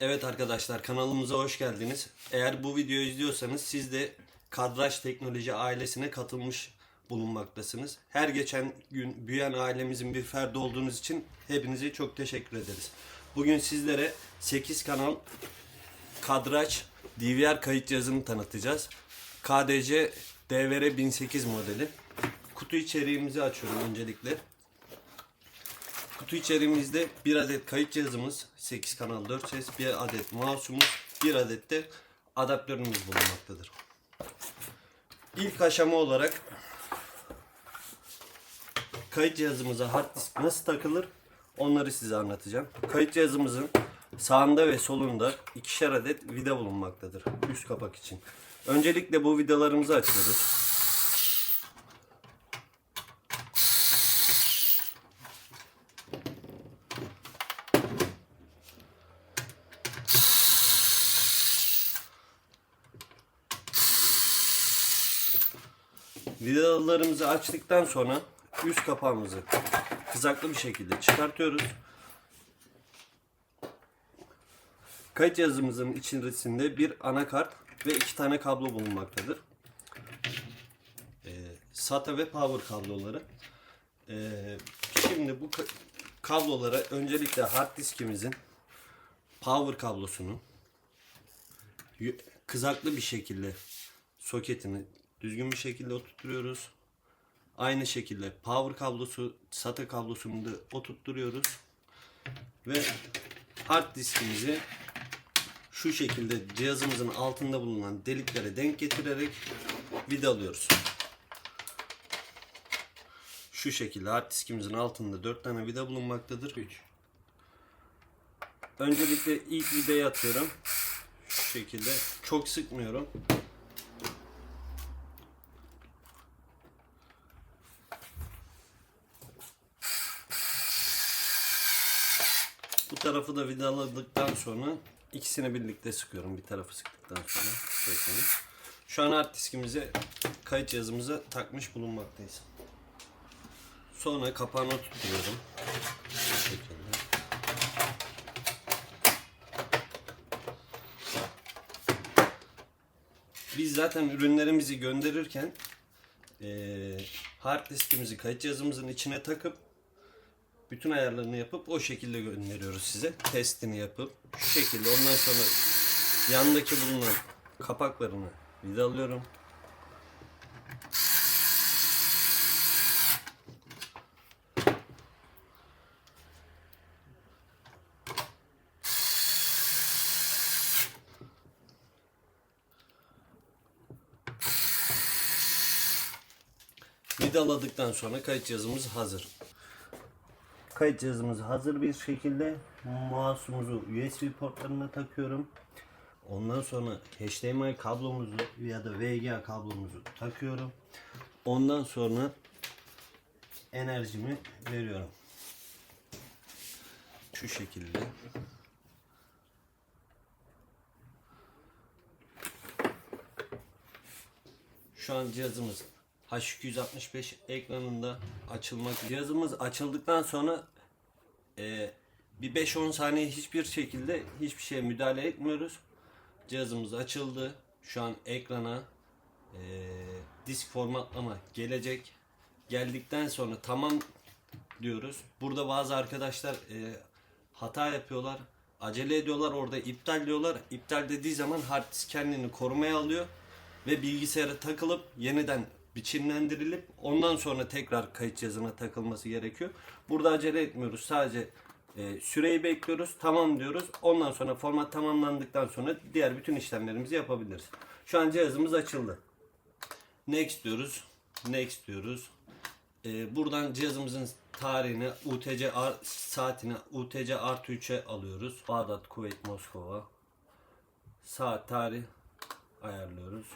Evet arkadaşlar kanalımıza hoş geldiniz. Eğer bu videoyu izliyorsanız siz de Kadraj Teknoloji ailesine katılmış bulunmaktasınız. Her geçen gün büyüyen ailemizin bir ferdi olduğunuz için hepinize çok teşekkür ederiz. Bugün sizlere 8 kanal kadraj DVR kayıt cihazını tanıtacağız. KDC DVR 1008 modeli. Kutu içeriğimizi açıyorum öncelikle. Kutu içeriğimizde bir adet kayıt cihazımız, 8 kanal 4 ses, bir adet mouse'umuz, bir adet de adaptörümüz bulunmaktadır. İlk aşama olarak kayıt cihazımıza hard disk nasıl takılır onları size anlatacağım. Kayıt cihazımızın sağında ve solunda ikişer adet vida bulunmaktadır üst kapak için. Öncelikle bu vidalarımızı açıyoruz. Vidalarımızı açtıktan sonra üst kapağımızı kızaklı bir şekilde çıkartıyoruz. Kayıt cihazımızın içerisinde bir anakart ve iki tane kablo bulunmaktadır. Ee, SATA ve power kabloları. Ee, şimdi bu ka- kablolara öncelikle hard diskimizin power kablosunu kızaklı bir şekilde soketini düzgün bir şekilde oturtuyoruz. Aynı şekilde power kablosu, SATA kablosunu da oturtturuyoruz. Ve hard diskimizi şu şekilde cihazımızın altında bulunan deliklere denk getirerek vidalıyoruz. Şu şekilde hard diskimizin altında 4 tane vida bulunmaktadır. 3. Öncelikle ilk vidayı atıyorum. Şu şekilde çok sıkmıyorum. Bu tarafı da vidaladıktan sonra ikisini birlikte sıkıyorum. Bir tarafı sıktıktan sonra. Şöyle. Şu an hard diskimize kayıt cihazımıza takmış bulunmaktayız. Sonra kapağını tutturuyorum. Bu şekilde. Biz zaten ürünlerimizi gönderirken eee hard diskimizi kayıt cihazımızın içine takıp bütün ayarlarını yapıp o şekilde gönderiyoruz size. Testini yapıp şu şekilde ondan sonra yandaki bulunan kapaklarını vidalıyorum. Vidaladıktan sonra kayıt cihazımız hazır. Kayıt cihazımız hazır bir şekilde mouse'umuzu USB portlarına takıyorum. Ondan sonra HDMI kablomuzu ya da VGA kablomuzu takıyorum. Ondan sonra enerjimi veriyorum. Şu şekilde. Şu an cihazımız H265 ekranında açılmak. Cihazımız açıldıktan sonra e, bir 5-10 saniye hiçbir şekilde hiçbir şeye müdahale etmiyoruz. Cihazımız açıldı. Şu an ekrana e, disk formatlama gelecek. Geldikten sonra tamam diyoruz. Burada bazı arkadaşlar e, hata yapıyorlar. Acele ediyorlar orada iptal diyorlar. İptal dediği zaman hard disk kendini korumaya alıyor ve bilgisayara takılıp yeniden biçimlendirilip ondan sonra tekrar kayıt cihazına takılması gerekiyor. Burada acele etmiyoruz. Sadece e, süreyi bekliyoruz. Tamam diyoruz. Ondan sonra format tamamlandıktan sonra diğer bütün işlemlerimizi yapabiliriz. Şu an cihazımız açıldı. Next diyoruz. Next diyoruz. E, buradan cihazımızın tarihini UTC saatini UTC artı 3'e alıyoruz. Bağdat, Kuveyt, Moskova. Saat, tarih ayarlıyoruz.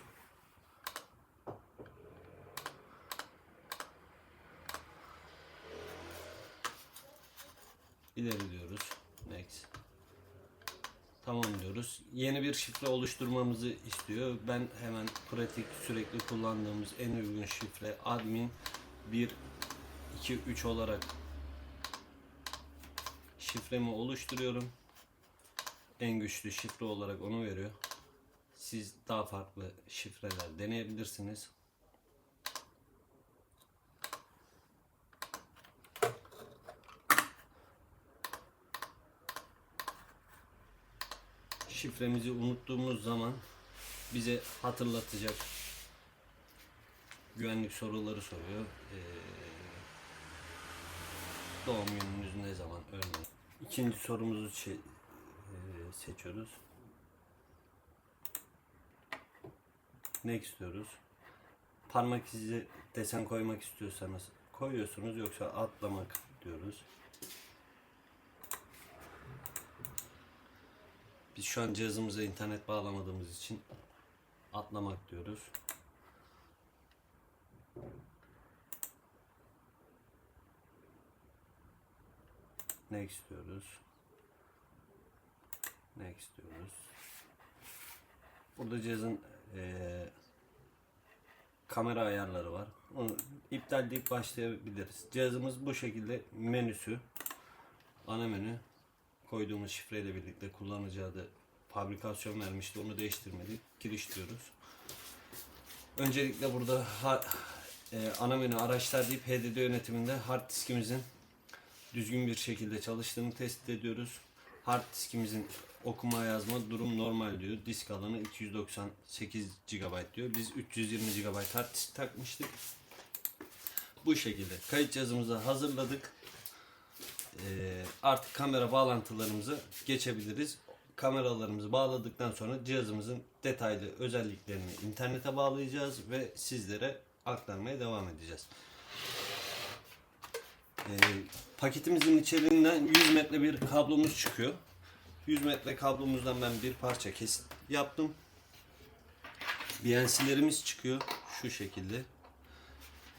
İleri diyoruz. Next. Tamam diyoruz. Yeni bir şifre oluşturmamızı istiyor. Ben hemen pratik sürekli kullandığımız en uygun şifre admin 1 2 3 olarak şifremi oluşturuyorum. en güçlü şifre olarak onu veriyor. Siz daha farklı şifreler deneyebilirsiniz. Şifremizi unuttuğumuz zaman bize hatırlatacak güvenlik soruları soruyor. Ee, doğum gününüz ne zaman örneğin. İkinci sorumuzu e, seçiyoruz. Next diyoruz. Parmak izi desen koymak istiyorsanız koyuyorsunuz yoksa atlamak diyoruz. Biz şu an cihazımıza internet bağlamadığımız için atlamak diyoruz. Next diyoruz. Next diyoruz. Burada cihazın eee, kamera ayarları var. Onu iptal deyip başlayabiliriz. Cihazımız bu şekilde menüsü, ana menü koyduğumuz şifreyle birlikte kullanıcı adı fabrikasyon vermişti. Onu değiştirmedik. Giriş diyoruz. Öncelikle burada ha- e, ana menü araçlar deyip HDD yönetiminde hard diskimizin düzgün bir şekilde çalıştığını tespit ediyoruz. Hard diskimizin okuma yazma durum normal diyor. Disk alanı 298 GB diyor. Biz 320 GB hard disk takmıştık. Bu şekilde kayıt cihazımızı hazırladık. Ee, artık kamera bağlantılarımızı geçebiliriz. Kameralarımızı bağladıktan sonra cihazımızın detaylı özelliklerini internete bağlayacağız ve sizlere aktarmaya devam edeceğiz. Ee, paketimizin içeriğinden 100 metre bir kablomuz çıkıyor. 100 metre kablomuzdan ben bir parça kesit yaptım. BNC'lerimiz çıkıyor şu şekilde.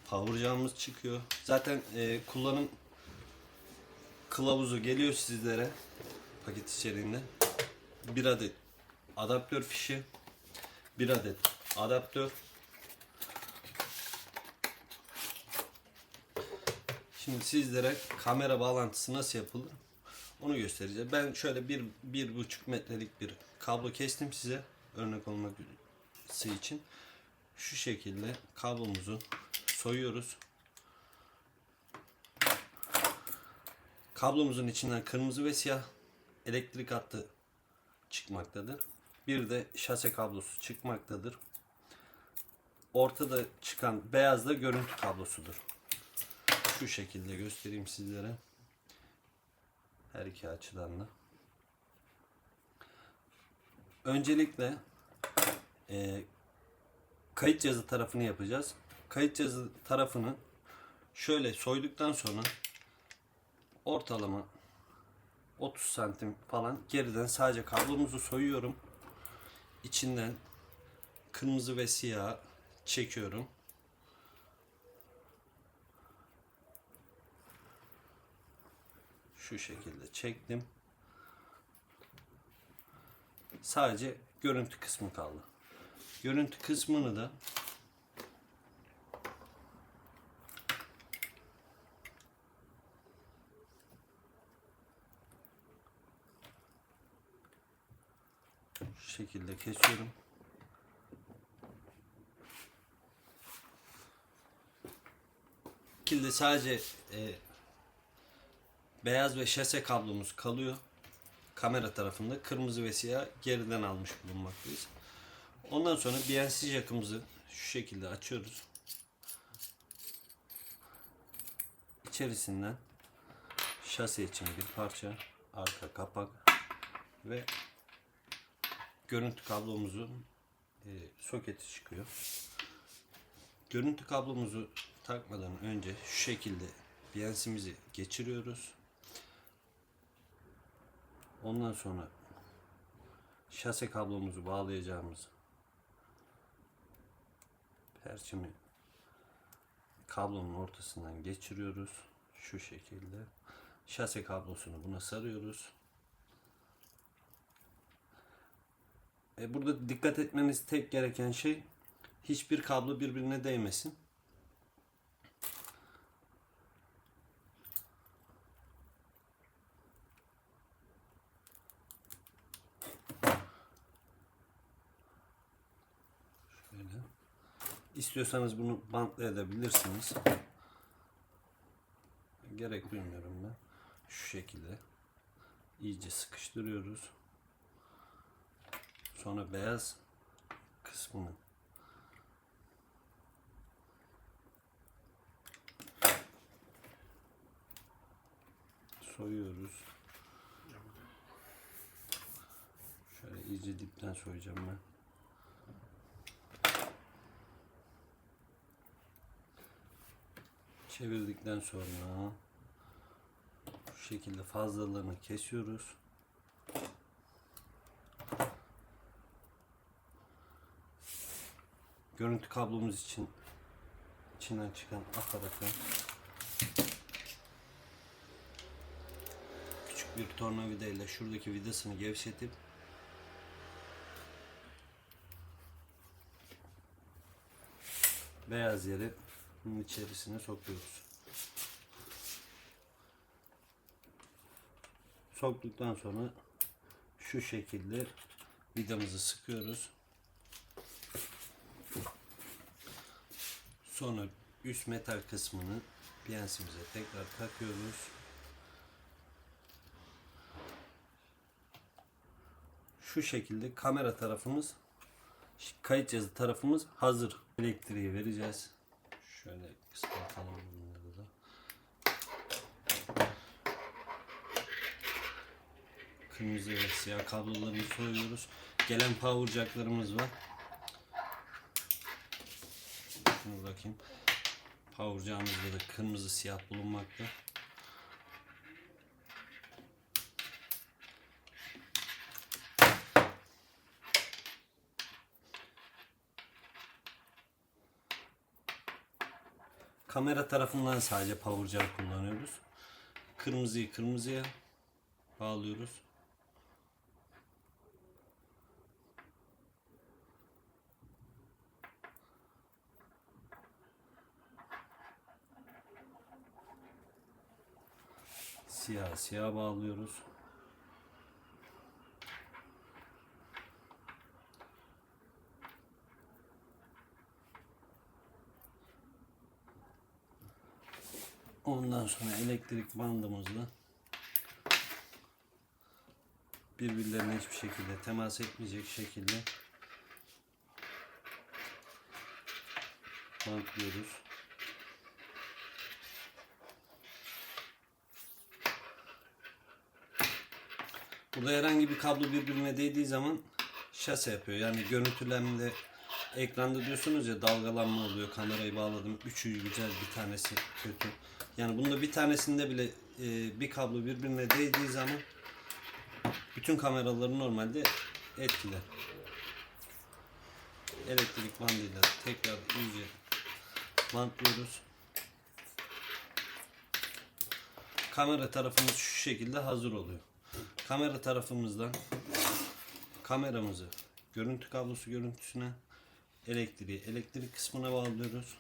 Power çıkıyor. Zaten e, kullanım kılavuzu geliyor sizlere paket içeriğinde. Bir adet adaptör fişi, bir adet adaptör. Şimdi sizlere kamera bağlantısı nasıl yapılır onu göstereceğim. Ben şöyle bir, bir buçuk metrelik bir kablo kestim size örnek olmak için. Şu şekilde kablomuzu soyuyoruz. Kablomuzun içinden kırmızı ve siyah elektrik hattı çıkmaktadır. Bir de şase kablosu çıkmaktadır. Ortada çıkan beyaz da görüntü kablosudur. Şu şekilde göstereyim sizlere. Her iki açıdan da. Öncelikle e, kayıt cihazı tarafını yapacağız. Kayıt cihazı tarafını şöyle soyduktan sonra ortalama 30 santim falan geriden sadece kablomuzu soyuyorum. İçinden kırmızı ve siyah çekiyorum. Şu şekilde çektim. Sadece görüntü kısmı kaldı. Görüntü kısmını da şekilde kesiyorum. Şekilde sadece e, beyaz ve şase kablomuz kalıyor. Kamera tarafında kırmızı ve siyah geriden almış bulunmaktayız. Ondan sonra BNC jackımızı şu şekilde açıyoruz. İçerisinden şase için bir parça, arka kapak ve görüntü kablomuzun e, soketi çıkıyor. Görüntü kablomuzu takmadan önce şu şekilde BNC'mizi geçiriyoruz. Ondan sonra şase kablomuzu bağlayacağımız perçemi kablonun ortasından geçiriyoruz. Şu şekilde. Şase kablosunu buna sarıyoruz. E, burada dikkat etmeniz tek gereken şey hiçbir kablo birbirine değmesin. Şöyle. İstiyorsanız bunu bantla edebilirsiniz. Gerek duymuyorum ben. Şu şekilde iyice sıkıştırıyoruz. Sonra beyaz kısmını soyuyoruz. Şöyle iyice dipten soyacağım ben. Çevirdikten sonra şu şekilde fazlalarını kesiyoruz. Görüntü kablomuz için içinden çıkan aparatı küçük bir tornavida ile şuradaki vidasını gevşetip beyaz yeri bunun içerisine sokuyoruz. Soktuktan sonra şu şekilde vidamızı sıkıyoruz. Sonra üst metal kısmını piyensimize tekrar takıyoruz. Şu şekilde kamera tarafımız kayıt cihazı tarafımız hazır. Elektriği vereceğiz. Şöyle kısaltalım bunları da. Kırmızı ve siyah kablolarını soyuyoruz. Gelen power jacklarımız var. Bakayım. Power jack'ımızda da kırmızı siyah bulunmakta. Kamera tarafından sadece power kullanıyoruz. Kırmızıyı kırmızıya bağlıyoruz. Siyah siyah bağlıyoruz. Ondan sonra elektrik bandımızla birbirlerine hiçbir şekilde temas etmeyecek şekilde bantlıyoruz. Burada herhangi bir kablo birbirine değdiği zaman şase yapıyor. Yani görüntülemde ekranda diyorsunuz ya dalgalanma oluyor. Kamerayı bağladım. Üçü güzel bir tanesi kötü. Yani bunda bir tanesinde bile e, bir kablo birbirine değdiği zaman bütün kameraları normalde etkiler. Elektrik bandıyla tekrar iyice bantlıyoruz. Kamera tarafımız şu şekilde hazır oluyor. Kamera tarafımızdan kameramızı görüntü kablosu görüntüsüne elektriği elektrik kısmına bağlıyoruz.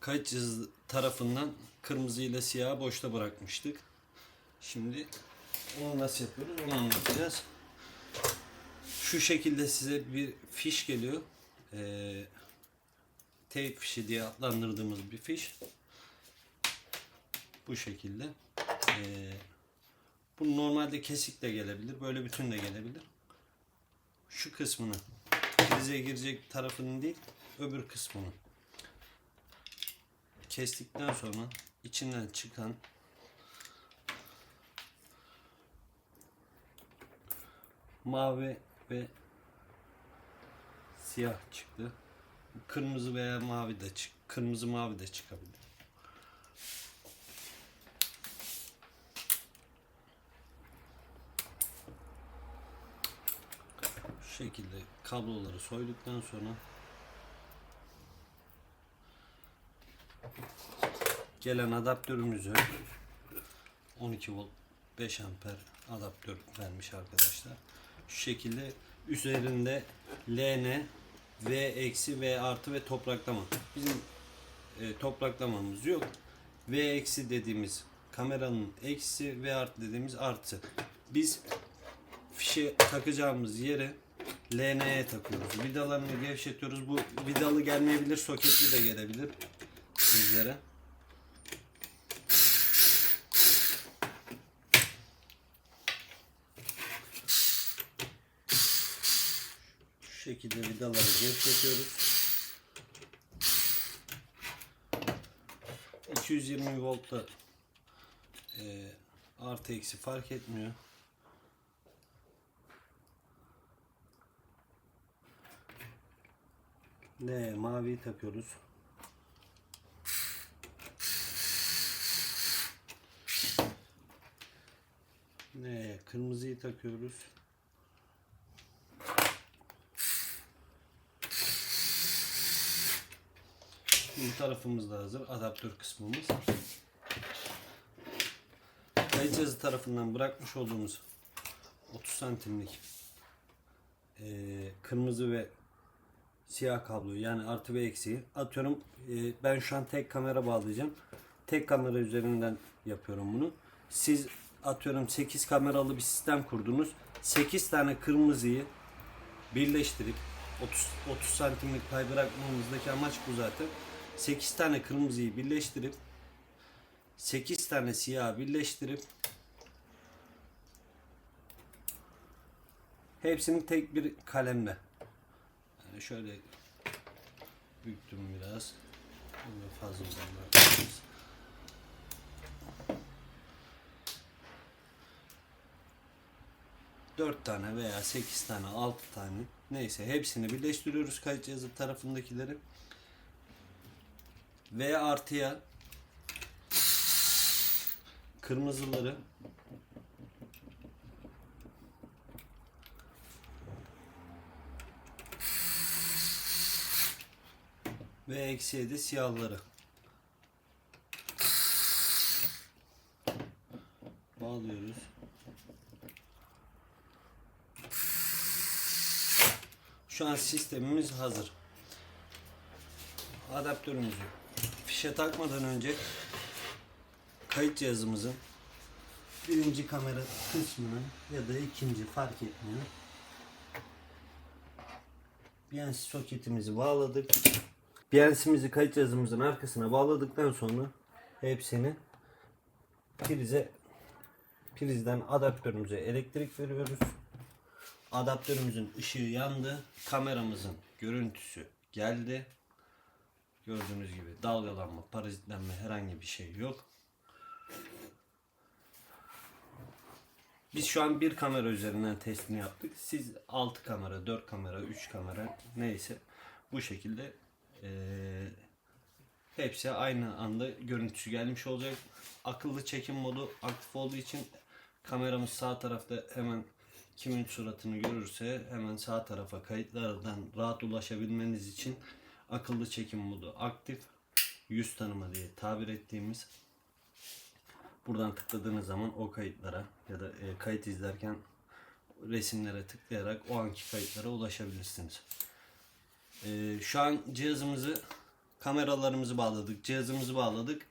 Kayıt cihazı tarafından kırmızı ile siyahı boşta bırakmıştık. Şimdi onu nasıl yapıyoruz onu anlatacağız. Şu şekilde size bir fiş geliyor. Ee, tape fişi diye adlandırdığımız bir fiş. Bu şekilde. Ee, bu normalde kesik de gelebilir. Böyle bütün de gelebilir. Şu kısmını prize girecek tarafının değil öbür kısmını kestikten sonra içinden çıkan mavi ve siyah çıktı. Kırmızı veya mavi de çık kırmızı mavi de çıkabilir. Şekilde kabloları soyduktan sonra gelen adaptörümüzü 12 volt 5 amper adaptör vermiş arkadaşlar. Şu şekilde üzerinde LN V eksi V artı ve topraklama. Bizim e, topraklamamız yok. V eksi dediğimiz kameranın eksi V artı dediğimiz artı. Biz fişe takacağımız yere LN'ye takıyoruz. Vidalarını gevşetiyoruz. Bu vidalı gelmeyebilir, soketli de gelebilir sizlere. Şu şekilde vidaları gevşetiyoruz. 220 voltta e, artı eksi fark etmiyor. Ne mavi takıyoruz. Ne kırmızıyı takıyoruz. Bu tarafımız da hazır. Adaptör kısmımız. Kayıt cihazı tarafından bırakmış olduğumuz 30 santimlik kırmızı ve siyah kabloyu yani artı ve eksiği atıyorum eee, ben şu an tek kamera bağlayacağım. Tek kamera üzerinden yapıyorum bunu. Siz atıyorum 8 kameralı bir sistem kurdunuz. 8 tane kırmızıyı birleştirip 30 30 santimlik pay bırakmamızdaki amaç bu zaten. 8 tane kırmızıyı birleştirip 8 tane siyah birleştirip hepsini tek bir kalemle yani şöyle büyüttüm biraz Bunu fazla Dört tane veya sekiz tane, altı tane neyse hepsini birleştiriyoruz kayıt cihazı tarafındakileri. V artıya kırmızıları ve eksiye de siyahları bağlıyoruz. Şu an sistemimiz hazır. Adaptörümüzü fişe takmadan önce kayıt cihazımızın birinci kamera kısmını ya da ikinci fark etmiyor. BNC soketimizi bağladık. BNC'mizi kayıt cihazımızın arkasına bağladıktan sonra hepsini prize prizden adaptörümüze elektrik veriyoruz. Adaptörümüzün ışığı yandı. Kameramızın görüntüsü geldi. Gördüğünüz gibi dalgalanma, parazitlenme herhangi bir şey yok. Biz şu an bir kamera üzerinden testini yaptık. Siz 6 kamera, 4 kamera, 3 kamera neyse bu şekilde eee, hepsi aynı anda görüntüsü gelmiş olacak. Akıllı çekim modu aktif olduğu için kameramız sağ tarafta hemen kimin suratını görürse hemen sağ tarafa kayıtlardan rahat ulaşabilmeniz için akıllı çekim modu aktif. Yüz tanıma diye tabir ettiğimiz buradan tıkladığınız zaman o kayıtlara ya da e, kayıt izlerken resimlere tıklayarak o anki kayıtlara ulaşabilirsiniz. E, şu an cihazımızı kameralarımızı bağladık, cihazımızı bağladık.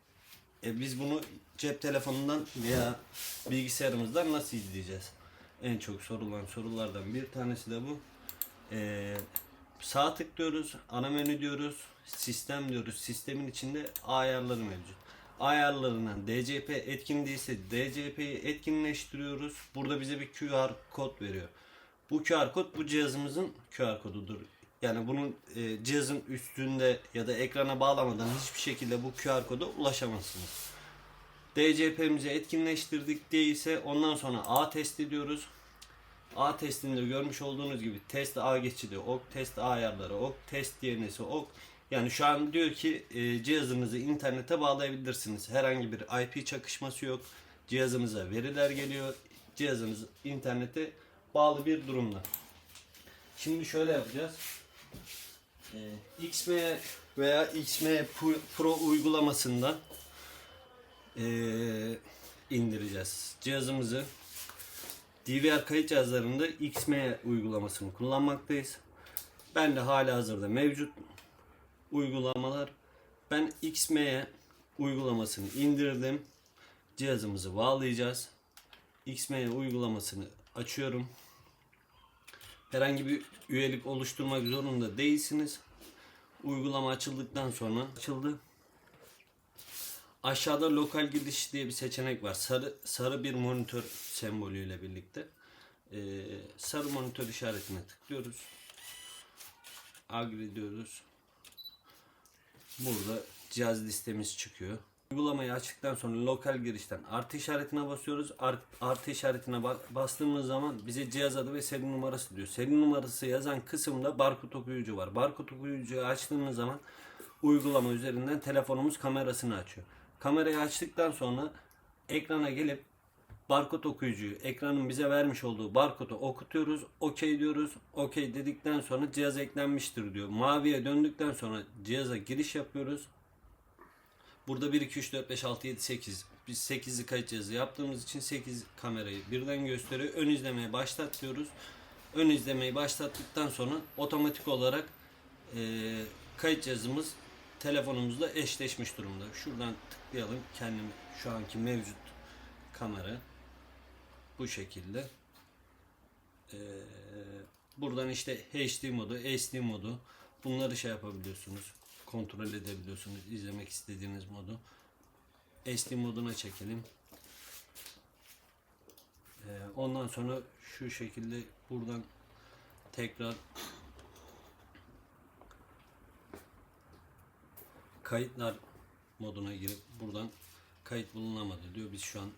E, biz bunu cep telefonundan veya bilgisayarımızdan nasıl izleyeceğiz? En çok sorulan sorulardan bir tanesi de bu. E, sağ tıklıyoruz, ana menü diyoruz, sistem diyoruz. Sistemin içinde ayarları mevcut. Ayarlarından DCP etkin değilse DCP'yi etkinleştiriyoruz. Burada bize bir QR kod veriyor. Bu QR kod bu cihazımızın QR kodudur. Yani bunun e, cihazın üstünde ya da ekrana bağlamadan hiçbir şekilde bu QR koda ulaşamazsınız. DCP'mizi etkinleştirdik değilse ondan sonra A test ediyoruz. A testinde görmüş olduğunuz gibi test A geçidi ok, test A ayarları ok, test DNS'i ok. Yani şu an diyor ki e, cihazınızı internete bağlayabilirsiniz. Herhangi bir IP çakışması yok. Cihazınıza veriler geliyor. Cihazınız internete bağlı bir durumda. Şimdi şöyle yapacağız. E, XM veya XM Pro- uygulamasından e, indireceğiz. Cihazımızı DVR kayıt cihazlarında XM uygulamasını kullanmaktayız. Ben de hala hazırda mevcut uygulamalar. Ben XM uygulamasını indirdim. Cihazımızı bağlayacağız. XM uygulamasını açıyorum. Herhangi bir üyelik oluşturmak zorunda değilsiniz. Uygulama açıldıktan sonra açıldı. Aşağıda lokal giriş diye bir seçenek var. Sarı sarı bir monitör sembolüyle birlikte. Ee, sarı monitör işaretine tıklıyoruz. Agree diyoruz. Burada cihaz listemiz çıkıyor. Uygulamayı açtıktan sonra lokal girişten artı işaretine basıyoruz. Art- artı işaretine ba- bastığımız zaman bize cihaz adı ve seri numarası diyor. Seri numarası yazan kısımda barkod okuyucu var. Barkod okuyucuyu açtığımız zaman uygulama üzerinden telefonumuz kamerasını açıyor. Kamerayı açtıktan sonra ekrana gelip barkod okuyucuyu ekranın bize vermiş olduğu barkodu okutuyoruz. Okey diyoruz. Okey dedikten sonra cihaz eklenmiştir diyor. Maviye döndükten sonra cihaza giriş yapıyoruz. Burada 1, 2, 3, 4, 5, 6, 7, 8. Biz 8'li kayıt cihazı yaptığımız için 8 kamerayı birden gösteriyor. Ön izlemeye başlat diyoruz. Ön izlemeyi başlattıktan sonra otomatik olarak eee kayıt cihazımız telefonumuzla eşleşmiş durumda. Şuradan tıklayalım. Kendim şu anki mevcut kamera bu şekilde. Eee, buradan işte HD modu, SD modu bunları şey yapabiliyorsunuz. Kontrol edebiliyorsunuz. izlemek istediğiniz modu. SD moduna çekelim. Eee, ondan sonra şu şekilde buradan tekrar kayıtlar moduna girip buradan kayıt bulunamadı diyor. Biz şu an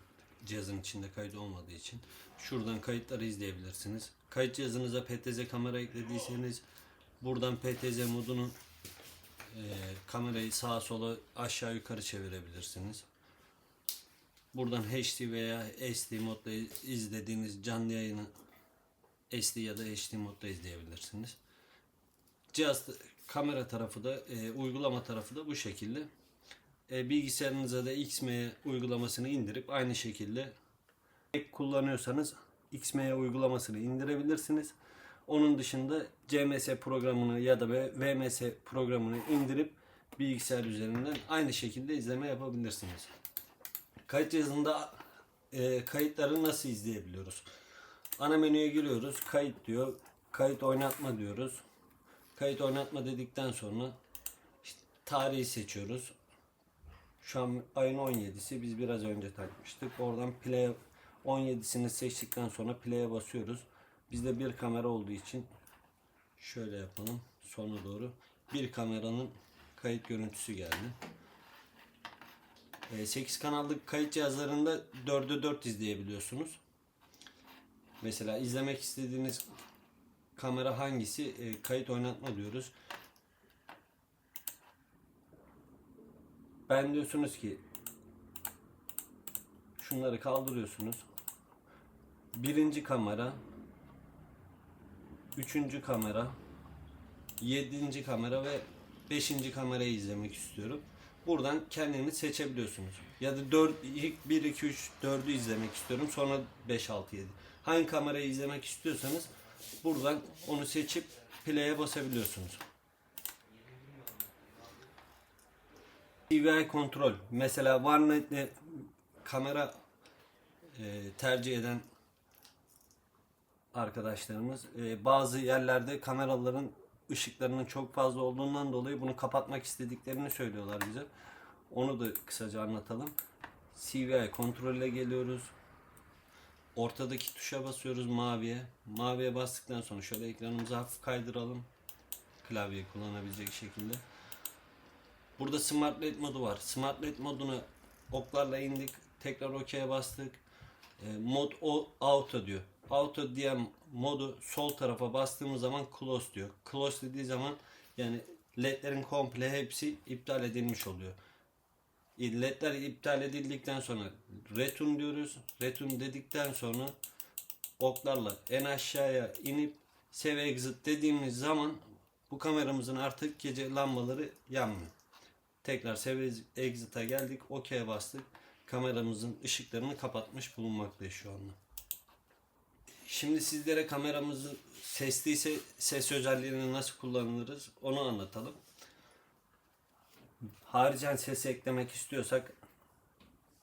cihazın içinde kayıt olmadığı için şuradan kayıtları izleyebilirsiniz. Kayıt cihazınıza PTZ kamera eklediyseniz buradan PTZ modunu e, kamerayı sağa sola aşağı yukarı çevirebilirsiniz. Buradan HD veya SD modda izlediğiniz canlı yayını SD ya da HD modda izleyebilirsiniz. Cihaz kamera tarafı da e, uygulama tarafı da bu şekilde. E, bilgisayarınıza da XME uygulamasını indirip aynı şekilde kullanıyorsanız XME uygulamasını indirebilirsiniz. Onun dışında CMS programını ya da VMS programını indirip bilgisayar üzerinden aynı şekilde izleme yapabilirsiniz. Kayıt cihazında e, kayıtları nasıl izleyebiliyoruz? Ana menüye giriyoruz. Kayıt diyor. Kayıt oynatma diyoruz. Kayıt oynatma dedikten sonra işte tarihi seçiyoruz. Şu an ayın 17'si biz biraz önce takmıştık. Oradan play 17'sini seçtikten sonra play'e basıyoruz. Bizde bir kamera olduğu için şöyle yapalım sona doğru. Bir kameranın kayıt görüntüsü geldi. 8 kanallık kayıt cihazlarında 4'e 4 izleyebiliyorsunuz. Mesela izlemek istediğiniz kamera hangisi? E, kayıt oynatma diyoruz. Ben diyorsunuz ki şunları kaldırıyorsunuz. Birinci kamera, üçüncü kamera, yedinci kamera ve beşinci kamerayı izlemek istiyorum. Buradan kendini seçebiliyorsunuz. Ya da 4, ilk 1, 2, 3, 4'ü izlemek istiyorum. Sonra 5, 6, 7. Hangi kamerayı izlemek istiyorsanız buradan onu seçip play'e basabiliyorsunuz. DVI kontrol. Mesela Warnet'le kamera e, tercih eden arkadaşlarımız e, bazı yerlerde kameraların ışıklarının çok fazla olduğundan dolayı bunu kapatmak istediklerini söylüyorlar bize. Onu da kısaca anlatalım. CVI kontrolle geliyoruz. Ortadaki tuşa basıyoruz maviye. Maviye bastıktan sonra şöyle ekranımızı hafif kaydıralım. Klavyeyi kullanabilecek şekilde. Burada Smart LED modu var. Smart LED modunu oklarla indik. Tekrar OK'ye bastık. E, mod o auto diyor. Auto diye modu sol tarafa bastığımız zaman close diyor. Close dediği zaman yani ledlerin komple hepsi iptal edilmiş oluyor. E, Ledler iptal edildikten sonra return diyoruz. Return dedikten sonra oklarla en aşağıya inip save exit dediğimiz zaman bu kameramızın artık gece lambaları yanmıyor. Tekrar save exit'a geldik. OK'ye bastık. Kameramızın ışıklarını kapatmış bulunmaktayız şu anda. Şimdi sizlere kameramızı sesliyse ses özelliğini nasıl kullanırız onu anlatalım. Haricen ses eklemek istiyorsak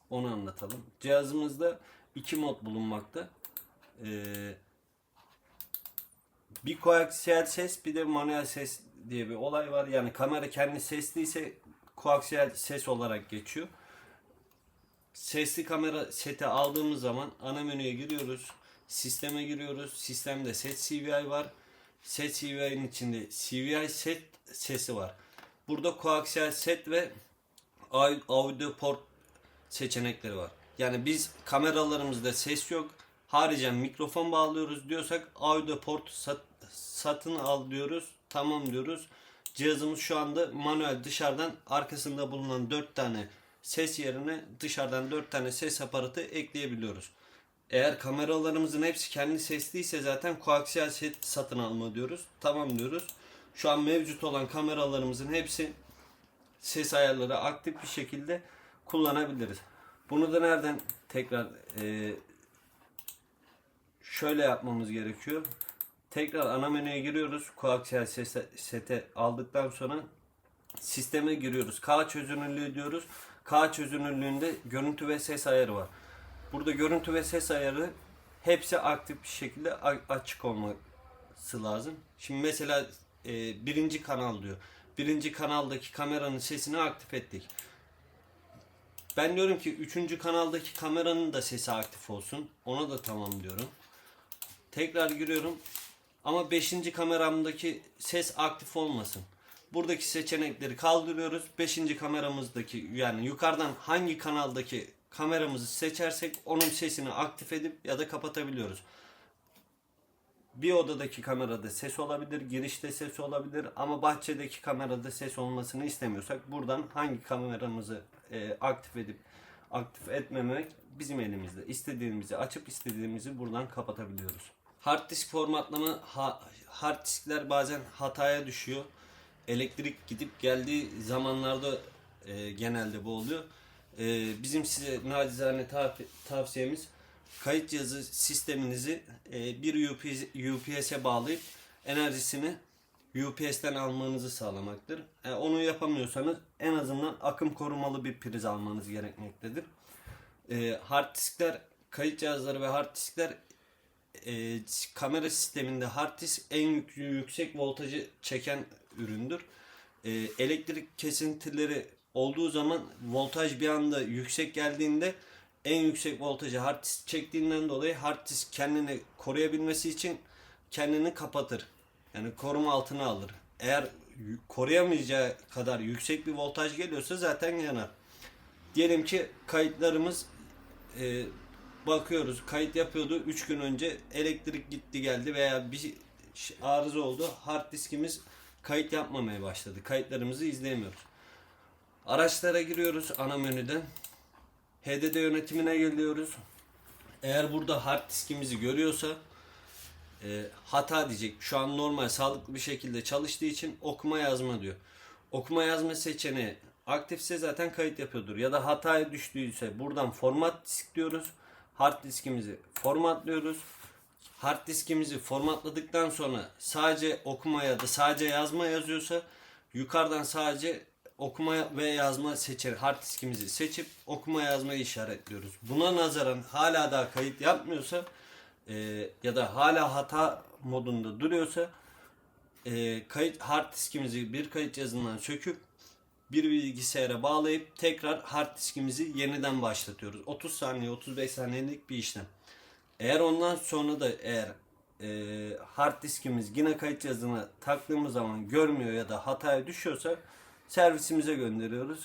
onu anlatalım. Cihazımızda iki mod bulunmakta. Ee, bir koaksiyel ses bir de manuel ses diye bir olay var. Yani kamera kendi sesliyse koaksiyel ses olarak geçiyor. Sesli kamera seti aldığımız zaman ana menüye giriyoruz. Sisteme giriyoruz. Sistemde set CVI var. Set CVI'nin içinde CVI set sesi var. Burada koaksiyel set ve au- audio port seçenekleri var. Yani biz kameralarımızda ses yok. Haricen mikrofon bağlıyoruz diyorsak audio port sat- satın al diyoruz. Tamam diyoruz. Cihazımız şu anda manuel dışarıdan arkasında bulunan 4 tane ses yerine dışarıdan 4 tane ses aparatı ekleyebiliyoruz. Eğer kameralarımızın hepsi kendi sesliyse zaten koaksiyel set satın alma diyoruz. Tamam diyoruz. Şu an mevcut olan kameralarımızın hepsi ses ayarları aktif bir şekilde kullanabiliriz. Bunu da nereden tekrar e, şöyle yapmamız gerekiyor. Tekrar ana menüye giriyoruz. Koaksiyel sete aldıktan sonra sisteme giriyoruz. K çözünürlüğü diyoruz. K çözünürlüğünde görüntü ve ses ayarı var. Burada görüntü ve ses ayarı hepsi aktif bir şekilde açık olması lazım. Şimdi mesela e, birinci kanal diyor. Birinci kanaldaki kameranın sesini aktif ettik. Ben diyorum ki üçüncü kanaldaki kameranın da sesi aktif olsun. Ona da tamam diyorum. Tekrar giriyorum. Ama 5. kameramdaki ses aktif olmasın. Buradaki seçenekleri kaldırıyoruz. 5. kameramızdaki yani yukarıdan hangi kanaldaki kameramızı seçersek onun sesini aktif edip ya da kapatabiliyoruz. Bir odadaki kamerada ses olabilir, girişte ses olabilir ama bahçedeki kamerada ses olmasını istemiyorsak buradan hangi kameramızı e, aktif edip aktif etmemek bizim elimizde. İstediğimizi açıp istediğimizi buradan kapatabiliyoruz. Hard disk formatlama ha, hard diskler bazen hataya düşüyor. Elektrik gidip geldiği zamanlarda e, genelde bu oluyor. E, bizim size nacizane tav- tavsiyemiz kayıt cihazı sisteminizi e, bir UPS, UPS'e bağlayıp enerjisini UPS'ten almanızı sağlamaktır. E, onu yapamıyorsanız en azından akım korumalı bir priz almanız gerekmektedir. E, hard diskler, kayıt cihazları ve hard diskler e, kamera sisteminde hard disk en yük- yüksek voltajı çeken üründür. E, elektrik kesintileri olduğu zaman voltaj bir anda yüksek geldiğinde en yüksek voltajı hard disk çektiğinden dolayı hard disk kendini koruyabilmesi için kendini kapatır. Yani koruma altına alır. Eğer koruyamayacağı kadar yüksek bir voltaj geliyorsa zaten yanar. Diyelim ki kayıtlarımız e, bakıyoruz. Kayıt yapıyordu. 3 gün önce elektrik gitti geldi veya bir arıza oldu. Hard diskimiz kayıt yapmamaya başladı. Kayıtlarımızı izleyemiyoruz. Araçlara giriyoruz ana menüden. HDD yönetimine geliyoruz. Eğer burada hard diskimizi görüyorsa e, hata diyecek şu an normal sağlıklı bir şekilde çalıştığı için okuma yazma diyor. Okuma yazma seçeneği aktifse zaten kayıt yapıyordur. Ya da hataya düştüyse buradan format disk diyoruz. Hard diskimizi formatlıyoruz. Hard diskimizi formatladıktan sonra sadece okuma ya da sadece yazma yazıyorsa yukarıdan sadece okuma ve yazma seçer hard diskimizi seçip okuma yazmayı işaretliyoruz. Buna nazaran hala daha kayıt yapmıyorsa e, ya da hala hata modunda duruyorsa e, kayıt hard diskimizi bir kayıt cihazından söküp bir bilgisayara bağlayıp tekrar hard diskimizi yeniden başlatıyoruz. 30 saniye 35 saniyelik bir işlem. Eğer ondan sonra da eğer e, hard diskimiz yine kayıt cihazına taktığımız zaman görmüyor ya da hataya düşüyorsa servisimize gönderiyoruz.